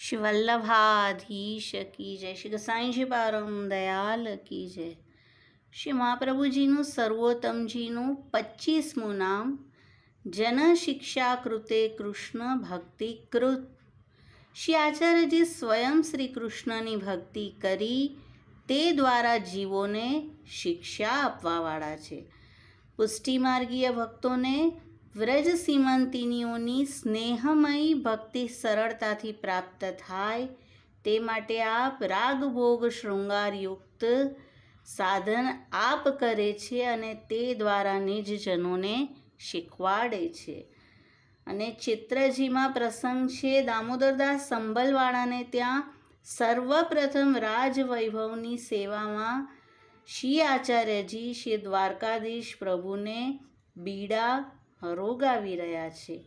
શ્રી વલ્લભાધીશ કી જય. શ્રી ગસાઈજી પારમ દયાલ કી જય. શ્રી મહાપ્રભુજીનું સર્વોત્તમજીનું પચીસમું નામ જન શિક્ષા કૃતે કૃષ્ણ ભક્તિ કૃત. શ્રી આચાર્યજી સ્વયં શ્રી કૃષ્ણની ભક્તિ કરી તે દ્વારા જીવોને શિક્ષા આપવાવાળા છે. પુષ્ટિમાર્ગીય ભક્તોને વ્રજ સીમંતિનીઓની સ્નેહમયી ભક્તિ સરળતાથી પ્રાપ્ત થાય. તે માટે આપ રાગ ભોગ શૃંગારયુક્ત સાધન આપ કરે છે અને તે દ્વારા નિજજનોને શીખવાડે છે. અને ચિત્રજીમાં પ્રસંગ છે, દામોદરદાસ સંભલવાળાને ત્યાં સર્વપ્રથમ રાજવૈભવની સેવામાં શ્રી આચાર્યજી, શ્રી દ્વારકાધીશ પ્રભુને બીડા હરોગાવી રહ્યા છે.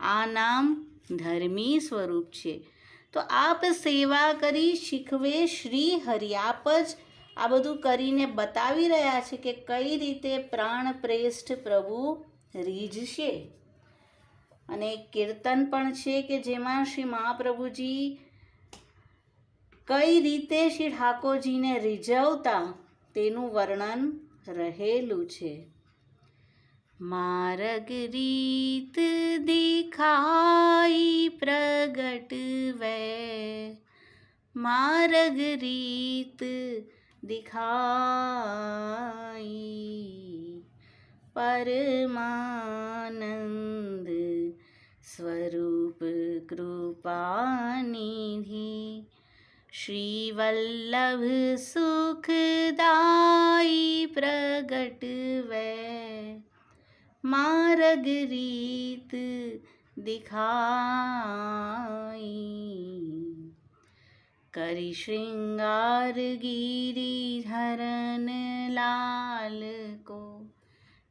આ નામ ધર્મી સ્વરૂપ છે. તો આપ સેવા કરી શીખવે શ્રી હરિ આપ જ આ બધું કરીને બતાવી રહ્યા છે કે કઈ રીતે પ્રાણ પ્રેષ્ઠ પ્રભુ રીઝશે. અને કીર્તન પણ છે કે જેમાં શ્રી મહાપ્રભુજી કઈ રીતે શ્રી ઠાકોરજીને રીઝવતા તેનું વર્ણન રહેલું છે. માર્ગ રીત દિખાઈ પ્રગટ વે. માર્ગ રીત દિખાઈ પરમાનંદ સ્વરૂપ કૃપાનિધિ. શ્રી વલ્લભ સુખદાઈ પ્રગટ વે. માર્ગ રીત દિખાઈ કરી શ્રૃંગાર ગિરિધરન લાલ કો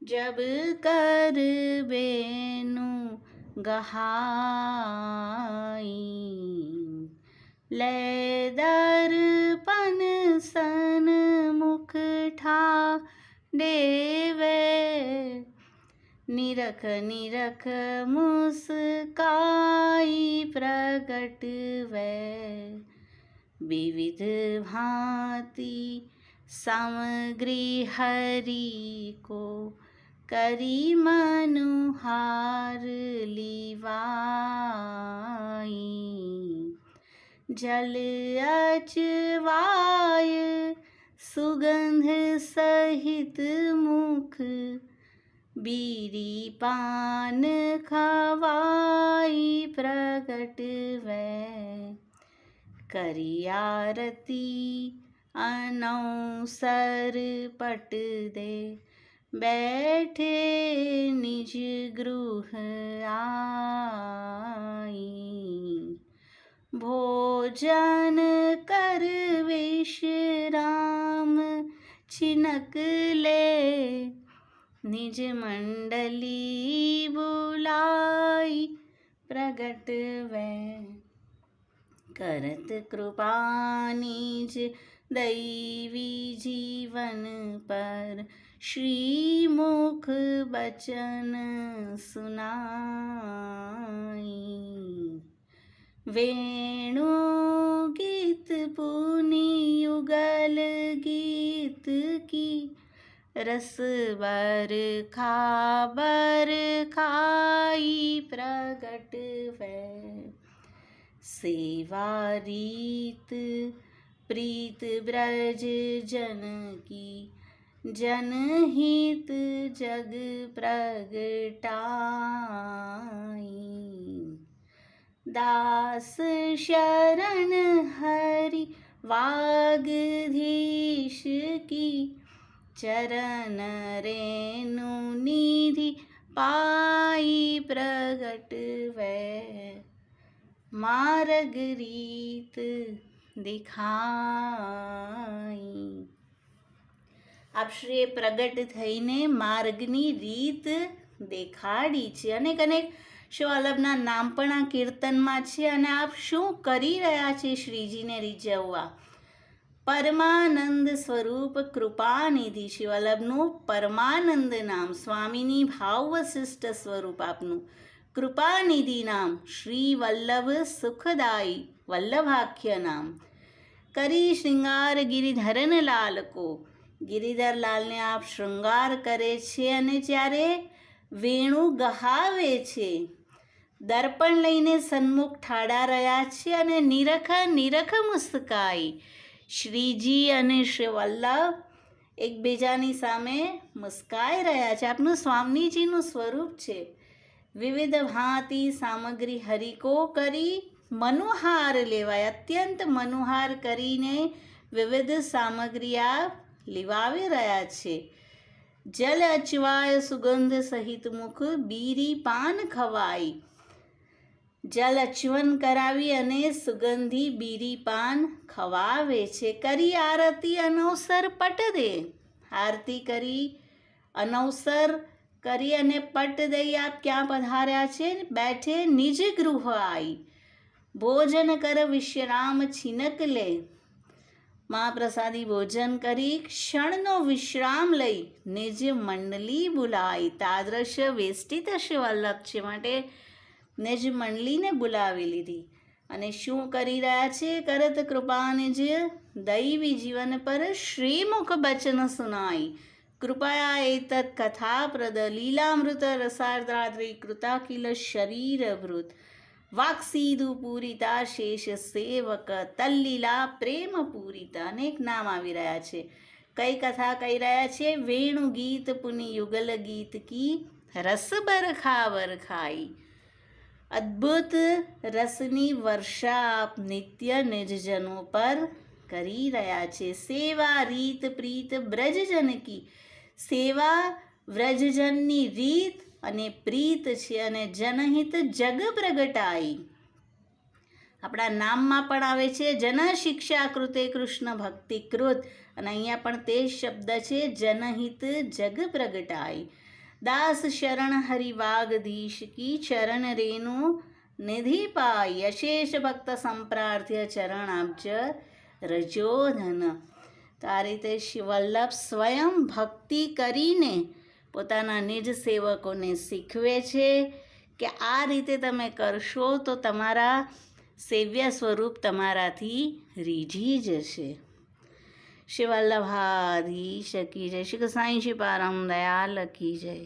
જબ કર બેનું ગહાઈ લે દર્પણ સન મુખ ઠા દેવે નિરખ નિરખ મુસ્કાઈ પ્રગટવે વિવિધ ભાંતિ સામગ્રી હરી કો કરી મનુહાર લીવાઈ જલ અચવાય સુગંધ સહિત મુખ બીરી પાન ખવાઈ પ્રગટ વે કરી આરતી અનૌસર પટ દે બેઠે નિજ ગૃહ આઈ ભોજન કર વિશ્રામ છિનક લે નિજ મંડલી બોલાઈ પ્રગટ વે કરત કૃપાની જ દૈવી જીવન પર શ્રીમુખ બચન સુનાઈ વેણુ ગીત પુની યુગલ ગીત કી રસ બર ખાબર ખાઈ પ્રગટ વે. સેવા રીત પ્રીત બ્રજ જન કી જનહિત જગ પ્રગટાઈ. દાસ શરણ હરિ વાગધીશ કી ચરણ રેનુ નિધિ પાઈ પ્રગટ વે માર્ગ રીત દેખાઈ આપશ્રીએ પ્રગટ થઈને માર્ગની રીત દેખાડી છે અનેક અનેક શિવાલભના નામ પણ આ કીર્તનમાં છે અને આપ શું કરી રહ્યા છે શ્રીજીને રીઝવવા પરમાનંદ સ્વરૂપ કૃપાનિધિ શિવલ્લભનું પરમાનંદ નામ સ્વામીની ભાવ વશિષ્ઠ સ્વરૂપ આપનું કૃપાનિધિ નામ શ્રી વલ્લભ સુખદાયી વલ્લભાખ્ય નામ કરી શૃંગાર ગિરિધરન લાલ કો ગિરિધરલાલને આપ શૃંગાર કરે છે અને જ્યારે વેણુ ગહાવે છે દર્પણ લઈને સન્મુખ ઠાડા રહ્યા છે અને નિરખ નિરખ મુસ્કાઈ શ્રીજી અને શ્રી વલ્લભ એકબીજાની સામે મુસ્કાઈ રહ્યા છે. આપનું સ્વામીજીનું સ્વરૂપ છે. વિવિધ ભાંતિ સામગ્રી હરિકો કરી મનોહાર લેવાય. અત્યંત મનોહાર કરીને વિવિધ સામગ્રી આ લીવાવી રહ્યા છે. જલ અચવાય સુગંધ સહિત મુખ બીરી પાન ખવાય. જલ અચવન કરાવી અને સુગંધી બીરી પાન ખવાવે છે. કરી આરતી અનવસર પટ દે. આરતી કરી અનવસર કરી અને પટ દઈ આપ ક્યાં પધાર્યા છે? બેઠે નિજ ગૃહ આઈ. ભોજન કર વિશ્રામ છીનક લે. મહાપ્રસાદી ભોજન કરી ક્ષણનો વિશ્રામ લઈ નિજ મંડલી બોલાઈ તાદ્રશ વેષ્ટિત વલ્લભ છે માટે નિજ મંડલીને બોલાવી લીધી. અને શું કરી રહ્યા છે? કરત કૃપાને જ દૈવી જીવન પર શ્રીમુખ બચન સુનાઈ. કૃપયા એતત કથાપ્રદ લીલામૃત રસાર્દ્રાદ્રી કૃતા કિલ શરીરભૃત વાક્સીદુ પૂરિતા શેષ સેવક તલ્લીલા પ્રેમ પૂરિતા. અનેક નામ આવી રહ્યા છે. કઈ કથા કહી રહ્યા છે? વેણુ ગીત પુનિ યુગલ ગીત કી રસ બરખા વરખાઈ અદ્ભુત રસની વર્ષા આપ નિત્ય નિજજનો પર કરી રહ્યા છે. સેવા રીત પ્રીત બ્રજજન કી. સેવા વ્રજજનની રીત અને પ્રીત છે અને જનહિત જગ પ્રગટાઈ. આપણા નામમાં પણ આવે છે જન શિક્ષા કૃતે કૃષ્ણ ભક્તિ કૃત. અને અહીંયા પણ તે શબ્દ છે જનહિત જગ પ્રગટાઈ. દાસ શરણ હરિવાગધીશ કી ચરણ રેણુ નિધિપા યશેષ ભક્ત સંપ્રાર્થ્ય ચરણ આપજ રજોધન તો આ રીતે શિવલ્લભ સ્વયં ભક્તિ કરીને પોતાના નિજ સેવકોને શીખવે છે કે આ રીતે તમે કરશો તો તમારા સેવ્ય સ્વરૂપ તમારાથી રીઝી જશે. શિવલ્લભાધીશ શકી જય. શ્રી કૃષ્ણ શિપારામ પારમ દયાલ લખી જય.